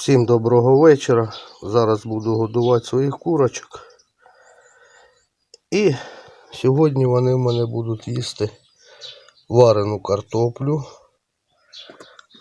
Всім доброго вечора. Зараз буду годувати своїх курочок. І сьогодні вони в мене будуть їсти варену картоплю.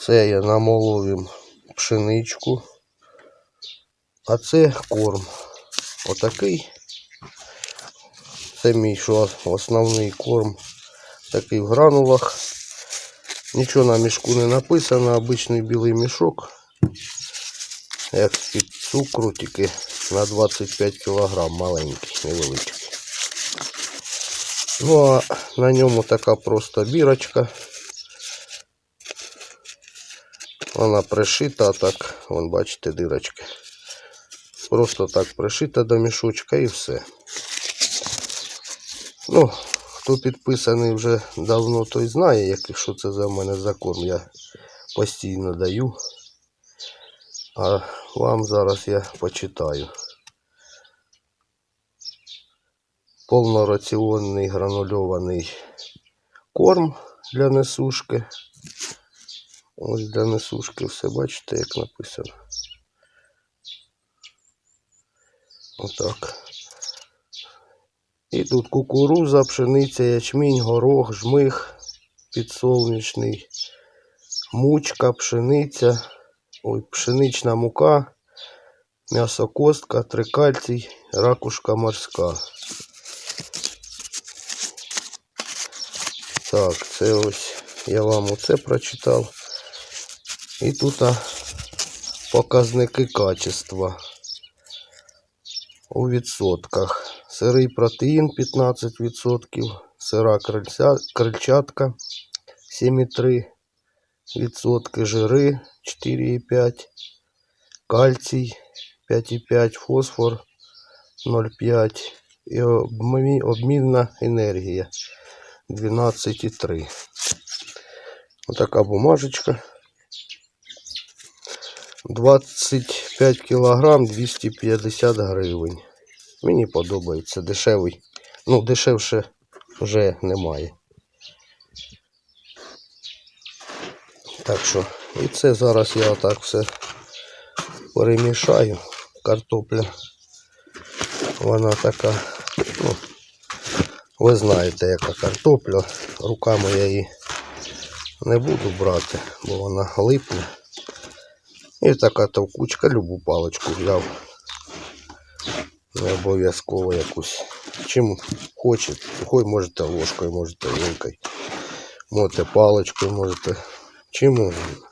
Це я намоловим пшеничку. А це корм. Отакий. Це мій що основний корм. Такий в гранулах. Нічого на мішку не написано, обичний білий мішок. Як під цукру, тільки на 25 кг маленький, невеличкий. Ну а на ньому така просто бірочка. Вона пришита, так, вон бачите, дирочки. Просто так пришита до мішочка і все. Ну, хто підписаний вже давно, той знає, як, що це за мене за корм. Я постійно даю. А вам зараз я почитаю. Повнораціонний гранульований корм для несушки. Ось для несушки все бачите, як написано. Отак. І тут кукуруза, пшениця, ячмінь, горох, жмих, підсолнечний, мучка, пшениця, ой, пшенична мука, м'ясокостка, трикальцій, ракушка морська. Так, це ось я вам оце прочитав. І тут показники качества у відсотках. Сирий протеїн 15%, сира крильця, крильчатка 7,3%, жири 4,5%, кальцій 5,5%, фосфор 0,5% і обмінна енергія 12,3%. Отака бумажечка. 25 кілограм 250 гривень. Мені подобається дешевий. Ну, дешевше вже немає. Так що, і це зараз я отак все перемішаю. Картопля. Вона така, ну, ви знаєте, яка картопля. Руками я її не буду брати, бо вона липне. І така товкучка, любу паличку взяв. Не обов'язково якусь. Чим хочете. Хоч можете ложкою, можете вилкою. Можете паличкою, можете. Чим угодно.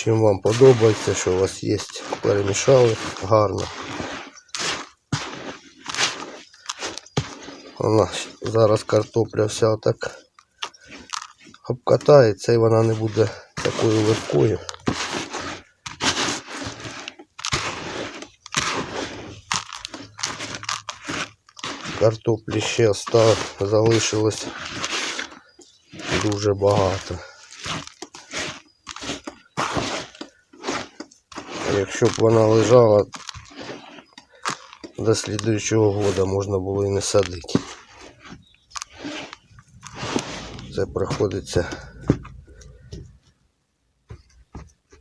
Чим вам подобається, що у вас є. Перемішали гарно. Вона зараз картопля вся так обкатається і вона не буде такою легкою. Картоплі ще став, залишилось дуже багато. Якщо б вона лежала до слідуючого года можна було і не садити. Це приходиться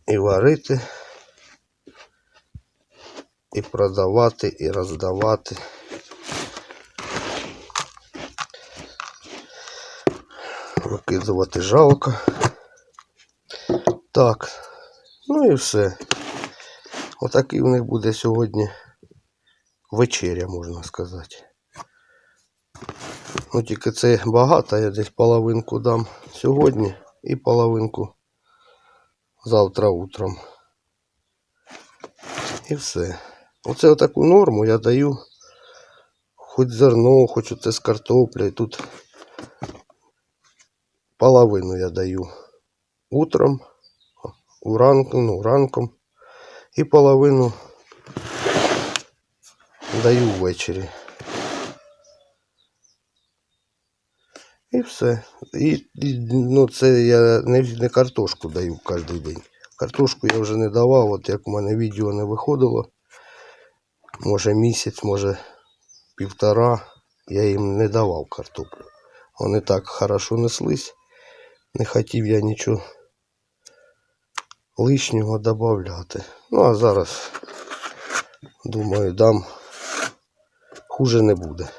і варити, і продавати, і роздавати. Викидувати жалко. Так, ну і все. Отакий у них буде сьогодні вечеря, можна сказати. Ну тільки це багато, я десь половинку дам сьогодні і половинку завтра утром. І все. Оце отаку норму я даю хоч зерно, хоч оце з картопля. І тут половину я даю утром, уранку, ну, ранком. І половину даю ввечері. І все. І, і ну, це я не, не картошку даю кожен день. Картошку я вже не давав, от як у мене відео не виходило. Може місяць, може півтора. Я їм не давав картоплю. Вони так хорошо неслись. Не хотів я нічого лишнього додати. Ну а зараз, думаю, дам хуже не буде.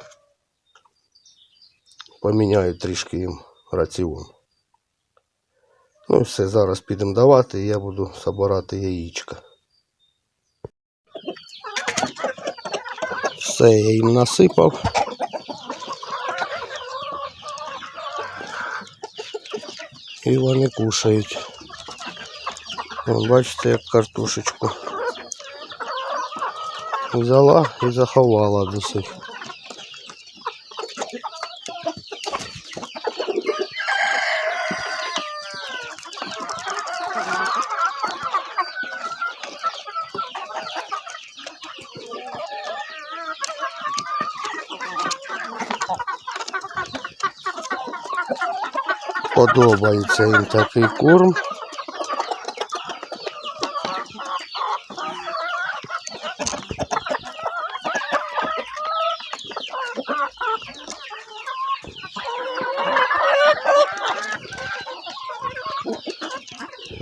Поміняю трішки їм раціон. Ну і все, зараз підемо давати і я буду собирати яєчка. Все, я їм насипав. І вони кушають. Бачите, як картошечку. Взяла і заховала до сих. Подобається їм такий корм.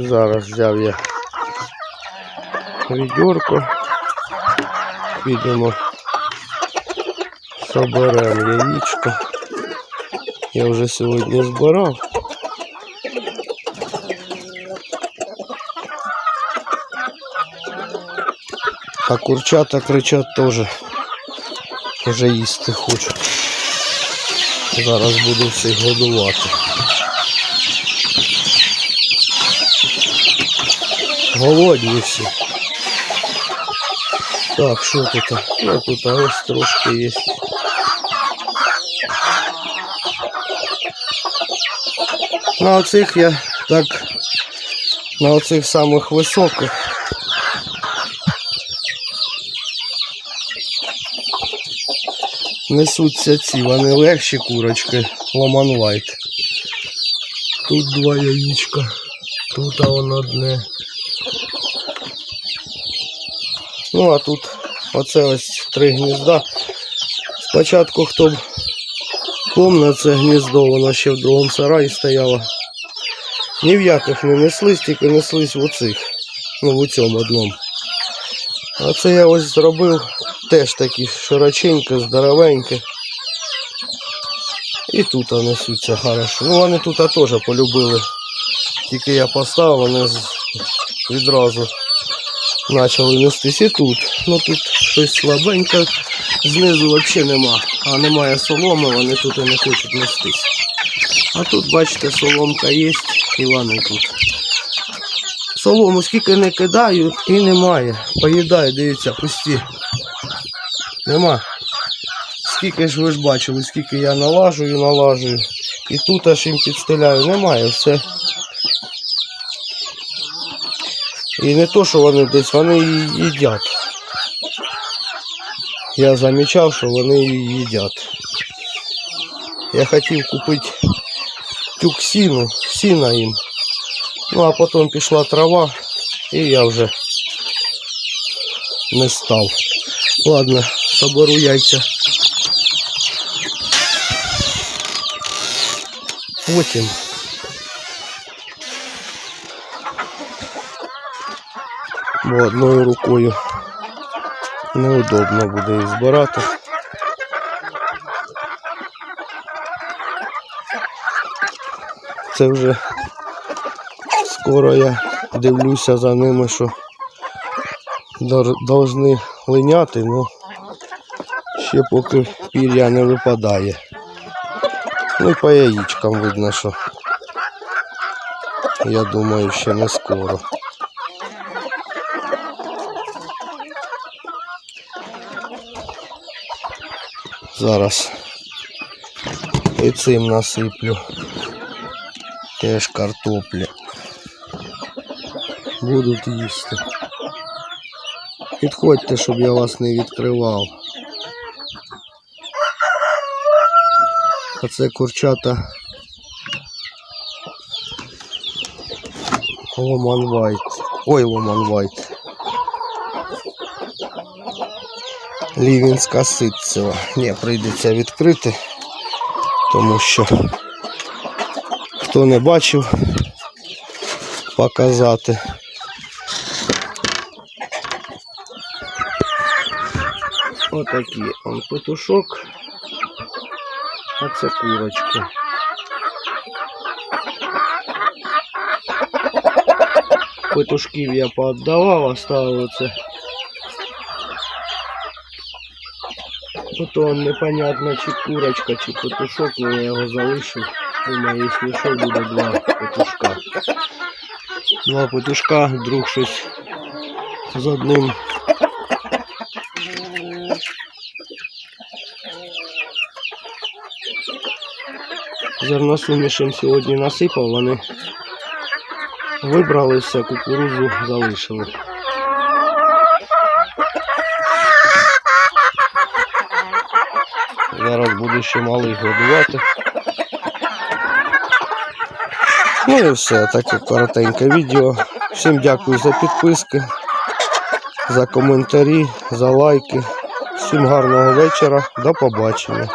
Зараз взяв я відьорко. Підемо соберемо яєчко. Я вже сьогодні збирав. А курчата кричать теж. Вже їсти хочуть. Зараз буду всіх годувати. Голодні всі. Так, що тут? Ну тут ось трошки є. На оцих я так на оцих самих високих. Несуться ці, вони легші курочки, Ламан White. Тут два яєчка, тут а воно одне. Ну а тут оце ось три гнізда. Спочатку хто б помне це гніздо, воно ще в другому сараї стояло. Ні в яких не неслись, тільки неслись в оцих. Ну, в цьому одному. А це я ось зробив теж такі широченькі, здоровенькі. І тут несуться хорошо. Ну вони тут теж полюбили. Тільки я поставив, вони відразу почали і тут. Ну тут щось слабеньке, знизу взагалі нема. А немає соломи, вони тут і не хочуть нестись. А тут, бачите, соломка є і вони тут. Солому скільки не кидаю і немає. Поїдаю, дивіться, пусті. Нема. Скільки ж ви ж бачили, скільки я налажую, налажую. І тут аж їм підстеляю, немає, все. І не то, що вони десь, вони їдять. Я замічав, що вони їдять. Я хотів купити тюк сіну, сіна їм. Ну а потім пішла трава, і я вже не став. Ладно, соберу яйця. Потім. Бо одною рукою неудобно буде їх збирати. Це вже скоро я дивлюся за ними, що должны линяти, ну ще поки пір'я не випадає. Ну і по яєчкам видно, що я думаю, ще не скоро. Зараз і цим насиплю. Теж картоплі. Будуть їсти. Підходьте, щоб я вас не відкривав. А це курчата Ломан Вайт. Ой, Ломан Вайт. Лівінська ситцева. Ні, прийдеться відкрити, тому що хто не бачив, показати. Отакий он петушок, а це курочка. Петушків я поотдавав, оставив це. Ото непонятно, чи курочка, чи петушок, але я його залишив. Думаю, якщо що, буде два петушка. Два петушка, вдруг щось з одним. Зерносумішем сьогодні насипав, вони вибралися, кукурузу залишили. Зараз буду ще малих годувати. Ну і все, таке коротеньке відео. Всім дякую за підписки, за коментарі, за лайки. Всім гарного вечора. До побачення.